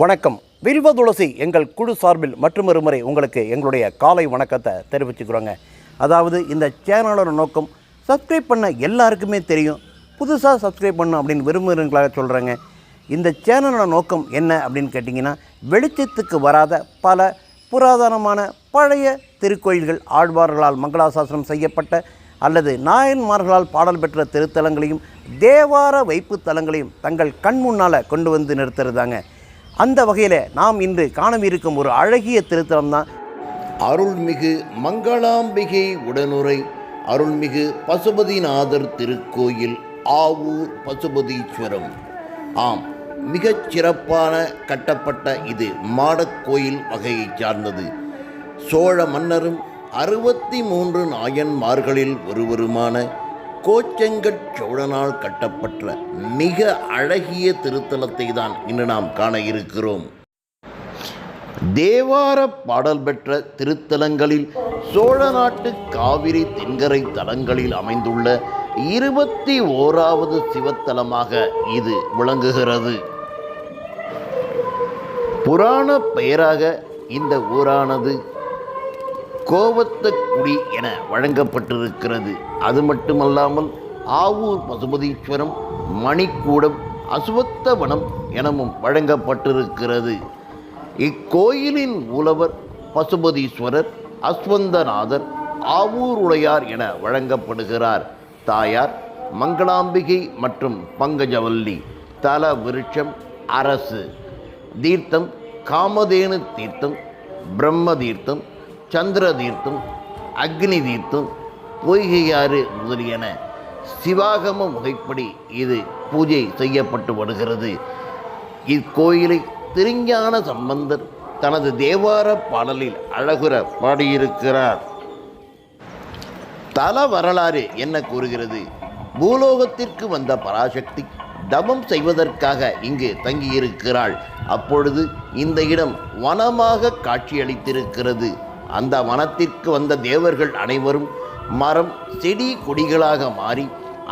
வணக்கம். வில்வ துளசி எங்கள் குழு சார்பில் மற்றொரு முறை உங்களுக்கு எங்களுடைய காலை வணக்கத்தை தெரிவிச்சுக்கிறோங்க. அதாவது இந்த சேனலோட நோக்கம் சப்ஸ்கிரைப் பண்ண எல்லாருக்குமே தெரியும். புதுசாக சப்ஸ்கிரைப் பண்ணும் அப்படின்னு விரும்புகிறவங்களாக சொல்கிறேங்க இந்த சேனலோட நோக்கம் என்ன அப்படின்னு கேட்டிங்கன்னா வெளிச்சத்துக்கு வராத பல புராதனமான பழைய திருக்கோயில்கள் ஆழ்வார்களால் மங்களாசாசனம் செய்யப்பட்ட அல்லது நாயன்மார்களால் பாடல் பெற்ற திருத்தலங்களையும் தேவார வைப்பு தலங்களையும் தங்கள் கண் முன்னால் கொண்டு வந்து நிறுத்துறதாங்க அந்த வகையில் நாம் இன்று காணவிருக்கும் ஒரு அழகிய திருத்தலம் தான் அருள்மிகு மங்களாம்பிகை உடனுரை அருள்மிகு பசுபதிநாதர் திருக்கோயில் ஆவூர் பசுபதீஸ்வரம். ஆம் மிகச் சிறப்பான கட்டப்பட்ட இது மாடக்கோயில் வகையைச் சார்ந்தது. சோழ மன்னரும் அறுபத்தி மூன்று நாயன்மார்களில் ஒருவருமான கோச்செங்கட் சோழனால் கட்டப்பட்ட மிக அழகிய திருத்தலத்தை தான் இன்று நாம் காண இருக்கிறோம். தேவார பாடல் பெற்ற திருத்தலங்களில் சோழ நாட்டு காவிரி தென்கரை தலங்களில் அமைந்துள்ள இருபத்தி ஓராவது சிவத்தலமாக இது விளங்குகிறது. புராண பெயராக இந்த ஊரானது கோவத்தக்குடி என வழங்கப்பட்டிருக்கிறது. அது மட்டுமல்லாமல் ஆவூர் பசுபதீஸ்வரம் மணிக்கூடம் அசுவத்தவனம் எனவும் வழங்கப்பட்டிருக்கிறது. இக்கோயிலின் மூலவர் பசுபதீஸ்வரர் அஸ்வந்தநாதர் ஆவூருடையார் என வழங்கப்படுகிறார். தாயார் மங்களாம்பிகை மற்றும் பங்கஜவல்லி தல விருட்சம் அரசு. தீர்த்தம் காமதேனு தீர்த்தம் பிரம்ம தீர்த்தம் சந்திர தீர்த்தம் அக்னி தீர்த்தம் பொய்கையாறு முதலியன சிவாகம முகைப்படி இது பூஜை செய்யப்பட்டு வருகிறது. இக்கோயிலை திருஞான சம்பந்தர் தனது தேவார பாடலில் அழகுற பாடியிருக்கிறார். தல வரலாறு என்ன கூறுகிறது? பூலோகத்திற்கு வந்த பராசக்தி தவம் செய்வதற்காக இங்கு தங்கியிருக்கிறாள். அப்பொழுது இந்த இடம் வனமாக காட்சியளித்திருக்கிறது. அந்த வனத்திற்கு வந்த தேவர்கள் அனைவரும் மரம் செடி கொடிகளாக மாறி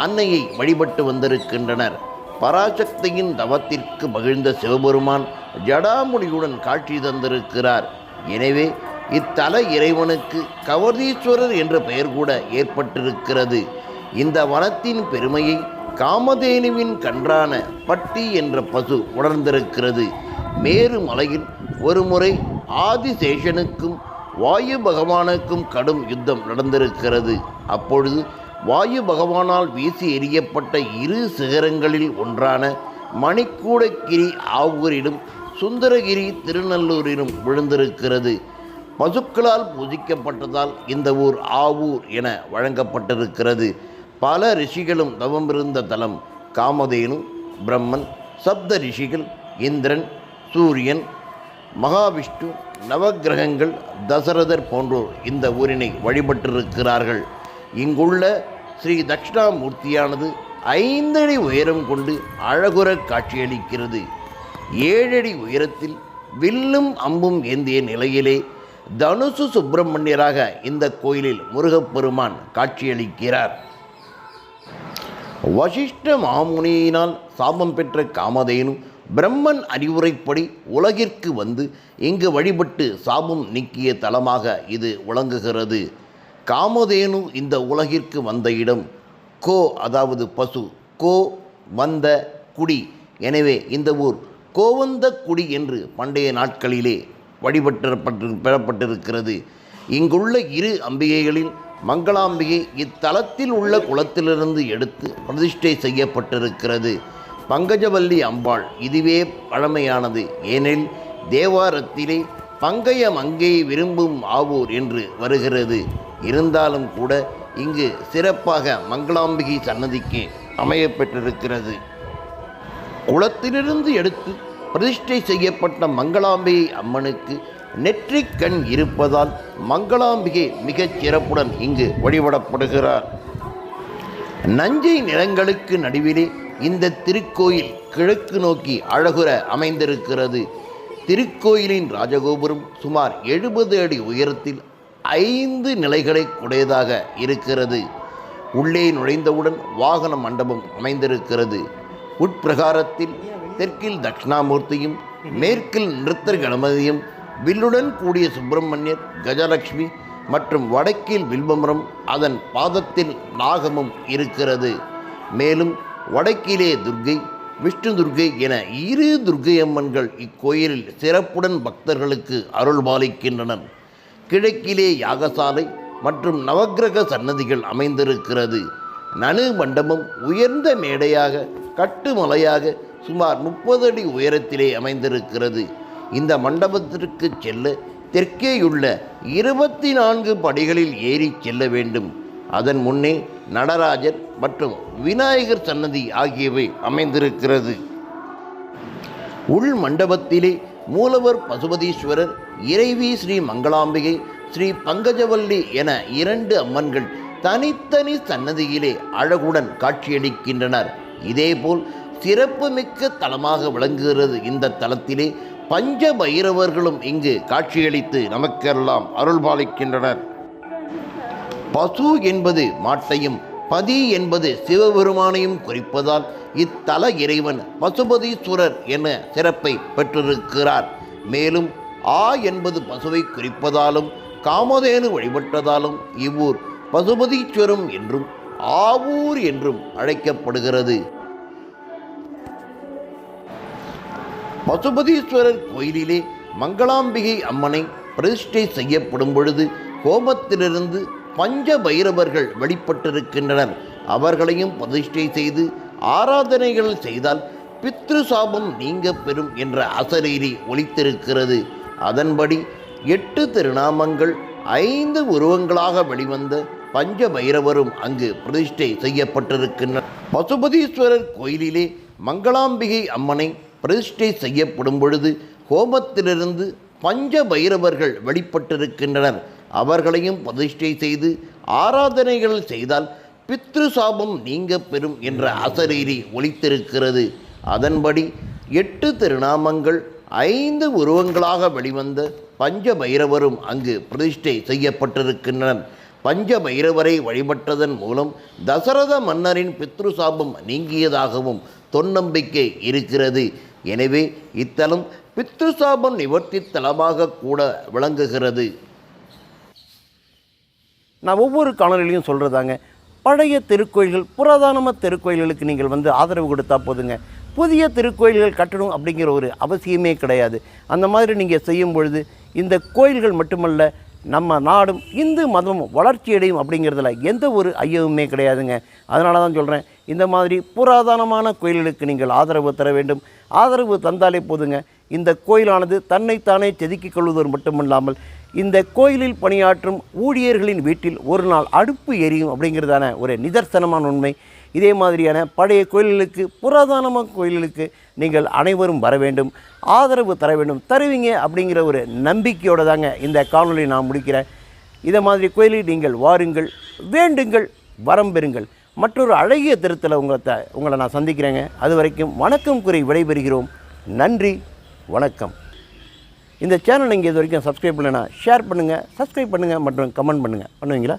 அன்னையை வழிபட்டு வந்திருக்கின்றனர். பராசக்தியின் தவத்திற்கு மகிழ்ந்த சிவபெருமான் ஜடாமுடியுடன் காட்சி தந்திருக்கிறார். எனவே இத்தல இறைவனுக்கு கவர்தீஸ்வரர் என்ற பெயர் கூட ஏற்பட்டிருக்கிறது. இந்த வனத்தின் பெருமையை காமதேனுவின் கன்றான பட்டி என்ற பசு உணர்ந்திருக்கிறது. மேரு மலையில் ஒருமுறை ஆதிசேஷனுக்கும் வாயு பகவானுக்கும் கடும் யுத்தம் நடந்திருக்கிறது. அப்பொழுது வாயு பகவானால் வீசி எறியப்பட்ட இரு சிகரங்களில் ஒன்றான மணிக்கூடகிரி ஆவூரிலும் சுந்தரகிரி திருநல்லூரிலும் விழுந்திருக்கிறது. பசுக்களால் பூஜிக்கப்பட்டதால் இந்த ஊர் ஆவூர் என வழங்கப்பட்டிருக்கிறது. பல ரிஷிகளும் தவமிருந்த தலம் காமதேனு பிரம்மன் சப்த ரிஷிகள் இந்திரன் சூரியன் மகாவிஷ்ணு நவக்கிரகங்கள் தசரதர் போன்றோர் இந்த ஊரினை வழிபட்டிருக்கிறார்கள். இங்குள்ள ஸ்ரீ தட்சிணாமூர்த்தியானது ஐந்தடி உயரம் கொண்டு அழகுற காட்சியளிக்கிறது. ஏழடி உயரத்தில் வில்லும் அம்பும் ஏந்திய நிலையிலே தனுசு சுப்பிரமணியராக இந்த கோயிலில் முருகப்பெருமான் காட்சியளிக்கிறார். வசிஷ்ட மாமுனியினால் சாபம் பெற்ற காமதேனு பிரம்மன் அறிவுரைப்படி உலகிற்கு வந்து இங்கு வழிபட்டு சாபம் நீக்கிய தலமாக இது விளங்குகிறது. காமதேனு இந்த உலகிற்கு வந்த இடம். கோ அதாவது பசு. கோ வந்த குடி. எனவே இந்த ஊர் கோவந்த குடி என்று பண்டைய நாட்களிலே வழிபட்டப்பட்டு பெறப்பட்டிருக்கிறது. இங்குள்ள இரு அம்பிகைகளில் மங்களாம்பிகை இத்தலத்தில் உள்ள குளத்திலிருந்து எடுத்து பிரதிஷ்டை செய்யப்பட்டிருக்கிறது. பங்கஜவல்லி அம்பாள் இதுவே பழமையானது. ஏனெனில் தேவாரத்திலே பங்கைய மங்கையை விரும்பும் ஆவூர் என்று வருகிறது. இருந்தாலும் கூட இங்கு சிறப்பாக மங்களாம்பிகை சன்னதிக்கு அமையப்பெற்றிருக்கிறது குளத்திலிருந்து எடுத்து பிரதிஷ்டை செய்யப்பட்ட மங்களாம்பிகை அம்மனுக்கு நெற்றிக் கண் இருப்பதால் மங்களாம்பிகை மிகச் சிறப்புடன் இங்கு வழிபடப்படுகிறார். நஞ்சை நிலங்களுக்கு நடுவிலே இந்த திருக்கோயில் கிழக்கு நோக்கி அழகுற அமைந்திருக்கிறது. திருக்கோயிலின் ராஜகோபுரம் சுமார் எழுபது அடி உயரத்தில் ஐந்து நிலைகளை உடையதாக இருக்கிறது. உள்ளே நுழைந்தவுடன் வாகன மண்டபம் அமைந்திருக்கிறது. உட்பிரகாரத்தில் தெற்கில் தட்சிணாமூர்த்தியும் மேற்கில் நிறுத்தர் கணபதியும் வில்லுடன் கூடிய சுப்பிரமணியர் கஜலட்சுமி மற்றும் வடக்கில் வில்வமரம் அதன் பாதத்தில் நாகமும் இருக்கிறது. மேலும் வடக்கிலே துர்க்கை விஷ்ணு துர்க்கை என இரு துர்கை அம்மன்கள் இக்கோயிலில் சிறப்புடன் பக்தர்களுக்கு அருள்பாலிக்கின்றனர் கிழக்கிலே யாகசாலை மற்றும் நவக்கிரக சன்னதிகள் அமைந்திருக்கிறது. நனு மண்டபம் உயர்ந்த மேடையாக கட்டுமலையாக சுமார் முப்பது அடி உயரத்திலே அமைந்திருக்கிறது. இந்த மண்டபத்திற்கு செல்ல தெற்கேயுள்ள இருபத்தி நான்கு படிகளில் ஏறி செல்ல வேண்டும். அதன் முன்னே நடராஜர் மற்றும் விநாயகர் சன்னதி ஆகியவை அமைந்திருக்கிறது. உள் மண்டபத்திலே மூலவர் பசுபதீஸ்வரர் இறைவி ஸ்ரீ மங்களாம்பிகை ஸ்ரீ பங்கஜவல்லி என இரண்டு அம்மன்கள் தனித்தனி சன்னதியிலே அழகுடன் காட்சியளிக்கின்றனர். இதேபோல் சிறப்புமிக்க தலமாக விளங்குகிறது இந்த தலத்திலே பஞ்ச பைரவர்களும் இங்கு காட்சியளித்து நமக்கெல்லாம் அருள்பாலிக்கின்றனர். பசு என்பது மாட்டையும் பதி என்பது சிவபெருமானையும் குறிப்பதால் இத்தல இறைவன் பசுபதீஸ்வரர் என சிறப்பை பெற்றிருக்கிறார். மேலும் ஆ என்பது பசுவை குறிப்பதாலும் காமதேனு வழிபட்டதாலும் இவ்வூர் பசுபதீஸ்வரம் என்றும் ஆவூர் என்றும் அழைக்கப்படுகிறது. பசுபதீஸ்வரர் கோயிலிலே மங்களாம்பிகை அம்மனை பிரதிஷ்டை செய்யப்படும் பொழுது கோபத்திலிருந்து பஞ்ச பைரவர்கள் வெளிப்பட்டிருக்கின்றனர் அவர்களையும் பிரதிஷ்டை செய்து ஆராதனைகள் செய்தால் பித்ரு சாபம் நீங்க பெறும் என்ற அசரீரி ஒலித்திருக்கிறது. அதன்படி எட்டு திருநாமங்கள் ஐந்து உருவங்களாக வெளிவந்த பஞ்ச பைரவரும் அங்கு பிரதிஷ்டை செய்யப்பட்டிருக்கின்றனர் பசுபதீஸ்வரர் கோயிலிலே மங்களாம்பிகை அம்மனை பிரதிஷ்டை செய்யப்படும் பொழுது கோபத்திலிருந்து பஞ்ச பைரவர்கள் வெளிப்பட்டிருக்கின்றனர் அவர்களையும் பிரதிஷ்டை செய்து ஆராதனைகள் செய்தால் பித்ரு சாபம் நீங்க பெறும் என்ற அசரீரி ஒழித்திருக்கிறது. அதன்படி எட்டு திருநாமங்கள் ஐந்து உருவங்களாக வெளிவந்த பஞ்ச பைரவரும் அங்கு பிரதிஷ்டை செய்யப்பட்டிருக்கின்றனர் பஞ்ச பைரவரை வழிபட்டதன் மூலம் தசரத மன்னரின் பித்ரு சாபம் நீங்கியதாகவும் தொன்னம்பிக்கை இருக்கிறது. எனவே இத்தலம் பித்ரு சாபம் நிவர்த்தி தலமாக கூட விளங்குகிறது. நான் ஒவ்வொரு காணொலியிலையும் சொல்கிறதாங்க பழைய திருக்கோயில்கள் புராதனமாக திருக்கோயில்களுக்கு நீங்கள் வந்து ஆதரவு கொடுத்தா போதுங்க. புதிய திருக்கோயில்கள் கட்டணும் அப்படிங்கிற ஒரு அவசியமே கிடையாது. அந்த மாதிரி நீங்கள் செய்யும் பொழுது இந்த கோயில்கள் மட்டுமல்ல நம்ம நாடும் இந்து மதமும் வளர்ச்சியடையும் அப்படிங்கிறதுல எந்த ஒரு ஐயமுமே கிடையாதுங்க. அதனால தான் சொல்கிறேன் இந்த மாதிரி புராதனமான கோயில்களுக்கு நீங்கள் ஆதரவு தர வேண்டும். ஆதரவு தந்தாலே போதுங்க. இந்த கோயிலானது தன்னைத்தானே செதுக்கிக் கொள்வதோடு மட்டுமல்லாமல் இந்த கோயிலில் பணியாற்றும் ஊழியர்களின் வீட்டில் ஒரு நாள் அடுப்பு எரியும் அப்படிங்கிறதான ஒரு நிதர்சனமான உண்மை. இதே மாதிரியான பழைய கோயில்களுக்கு புராதனமான கோயில்களுக்கு நீங்கள் அனைவரும் வர வேண்டும் ஆதரவு தர வேண்டும் தருவீங்க அப்படிங்கிற ஒரு நம்பிக்கையோடு தாங்க இந்த காணொளி நான் முடிக்கிறேன். இதை மாதிரி கோயிலில் நீங்கள் வாருங்கள் வேண்டுங்கள் வரம் பெறுங்கள். மற்றொரு அழகிய திருத்தில் உங்களை த உங்களை நான் சந்திக்கிறேங்க. அது வரைக்கும் வணக்கம் குறை விடைபெறுகிறோம். நன்றி. வணக்கம். இந்த சேனல் நீங்கள் இது வரைக்கும் சப்ஸ்கிரைப் பண்ணலைன்னா ஷேர் பண்ணுங்கள் சப்ஸ்கிரைப் பண்ணுங்கள் மற்றும் கமெண்ட் பண்ணுங்கள் பண்ணுவீங்களா?